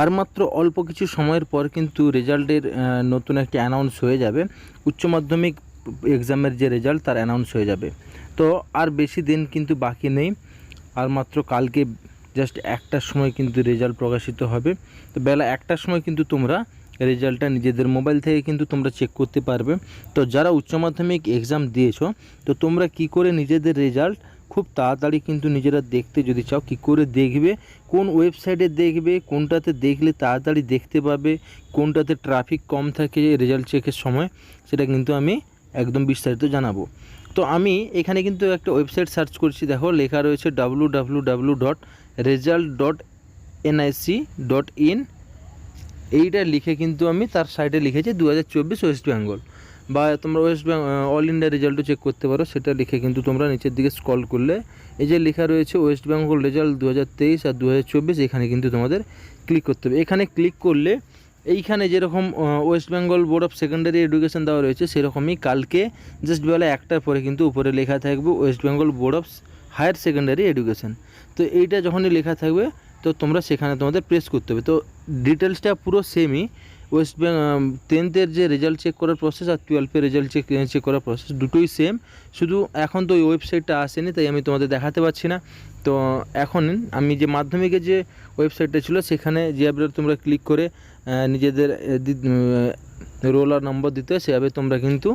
আর মাত্র অল্প কিছু সময়ের পর কিন্তু রেজাল্টের নতুন একটি অ্যানাউন্স হয়ে যাবে। উচ্চ মাধ্যমিক এক্সামের যে রেজাল্ট তার অ্যানাউন্স হয়ে যাবে। তো আর বেশি দিন কিন্তু বাকি নেই। আর মাত্র কালকে জাস্ট একটার সময় কিন্তু রেজাল্ট প্রকাশিত হবে। তো বেলা একটার সময় কিন্তু তোমরা রেজাল্টটা নিজেদের মোবাইল থেকে কিন্তু তোমরা চেক করতে পারবে। তো যারা উচ্চ মাধ্যমিক এক্সাম দিয়েছ, তো তোমরা কি করে নিজেদের রেজাল্ট খুব তাড়াতাড়ি কিন্তু নিজেরা দেখতে যদি চাও কি করে দেখবে, কোন ওয়েবসাইটে দেখবে, কোনটাতে দেখলে তাড়াতাড়ি দেখতে পাবে, কোনটাতে ট্রাফিক কম থাকে রেজাল্ট চেকের সময়, সেটা কিন্তু আমি একদম বিস্তারিত জানাব। তো আমি এখানে কিন্তু একটা ওয়েবসাইট সার্চ করছি, দেখো লেখা রয়েছে W W W dot result dot NIC dot in এইটা লিখে কিন্তু আমি তার সাইডে লিখেছি দু হাজার চব্বিশ ওয়েস্ট বেঙ্গল বা তোমরা ওয়েস্ট অল ইন্ডিয়া রেজাল্টও চেক করতে পারো, সেটা লিখে কিন্তু তোমরা নিচের দিকে স্কল করলে। এই যে লেখা রয়েছে ওয়েস্ট বেঙ্গল রেজাল্ট দু হাজার তেইশ আর দু হাজার চব্বিশ, এখানে কিন্তু তোমাদের ক্লিক করতে হবে। এখানে ক্লিক করলে এইখানে যেরকম West Bengal board of secondary education দেওয়া রয়েছে, সেরকমই কালকে জাস্ট বেলা একটার পরে কিন্তু উপরে লেখা থাকবে West Bengal board of higher secondary education তো এইটা যখনই লেখা থাকবে, তো তোমরা সেখানে তোমাদের প্রেস করতে হবে। তো ডিটেলসটা পুরো সেমই ওয়েস্ট টেন্থের যে রেজাল্ট চেক করার প্রসেস আর টুয়েলভের রেজাল্ট চেক চেক করার প্রসেস দুটোই সেম শুধু এখন তো ওই ওয়েবসাইটটা আসেনি, তাই আমি তোমাদের দেখাতে পারছি না। তো এখন আমি যে মাধ্যমিকের যে ওয়েবসাইটটা ছিল, সেখানে যেভাবে তোমরা ক্লিক করে নিজেদের রোল আর নম্বর দিতে সেভাবে তোমরা কিন্তু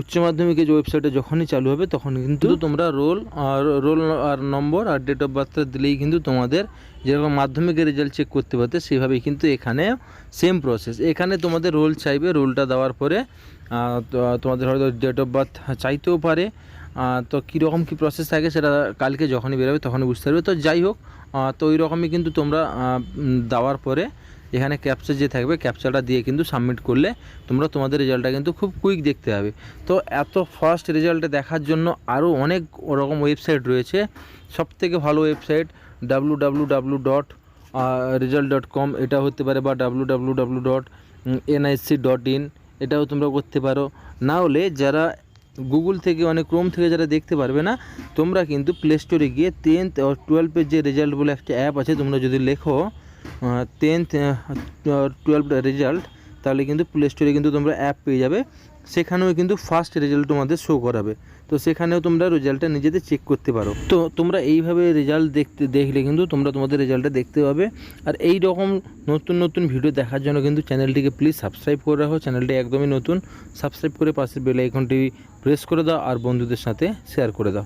উচ্চ মাধ্যমিকের যে ওয়েবসাইটে যখনই চালু হবে তখন কিন্তু তোমরা রোল আর রোল আর নম্বর আর ডেট অফ বার্থটা দিলেই কিন্তু তোমাদের যেরকম মাধ্যমিকের রেজাল্ট চেক করতে পারতে সেভাবেই কিন্তু এখানে সেম প্রসেস এখানে তোমাদের রোল চাইবে রোলটা দেওয়ার পরে তো তোমাদের হয়তো ডেট অফ বার্থ চাইতেও পারে। তো কীরকম কী প্রসেস থাকে সেটা কালকে যখনই বেরোবে তখনই বুঝতে পারবে। তো যাই হোক তো ওই রকমই কিন্তু তোমরা দেওয়ার পরে এখানে ক্যাপচা যে থাকবে ক্যাপচাটা দিয়ে কিন্তু সাবমিট করলে তোমরা তোমাদের রেজাল্টটা কিন্তু খুব কুইক দেখতে হবে তো এত ফার্স্ট রেজাল্টে দেখার জন্য আরও অনেক ওরকম ওয়েবসাইট রয়েছে। সব থেকে ভালো website W W dot result dot com এটা হতে পারে বা W W W dot NIC dot in এটাও তোমরা করতে পারো। না হলে যারা গুগল থেকে অনেক ক্রোম থেকে যারা দেখতে পারবে না, তোমরা কিন্তু প্লে স্টোরে গিয়ে টেন্থ আর টুয়েলভের যে রেজাল্ট বলে একটা অ্যাপ আছে, তোমরা যদি লেখো টেন্থ টুয়েলভ রেজাল্ট তাহলে কিন্তু প্লে স্টোরে কিন্তু তোমরা অ্যাপ পেয়ে যাবে। সেখানেও কিন্তু ফার্স্ট রেজাল্ট তোমাদের শো করাবে। তো সেখানেও তোমরা রেজাল্টটা নিজেদের চেক করতে পারো। তো তোমরা এইভাবে রেজাল্ট দেখতে, দেখলে কিন্তু তোমরা তোমাদের রেজাল্টটা দেখতে পাবে। আর এই রকম নতুন নতুন ভিডিও দেখার জন্য কিন্তু চ্যানেলটিকে প্লিজ সাবস্ক্রাইব করে রাখো। চ্যানেলটি একদমই নতুন। সাবস্ক্রাইব করে পাশের বেল আইকনটি প্রেস করে দাও আর বন্ধুদের সাথে শেয়ার করে দাও।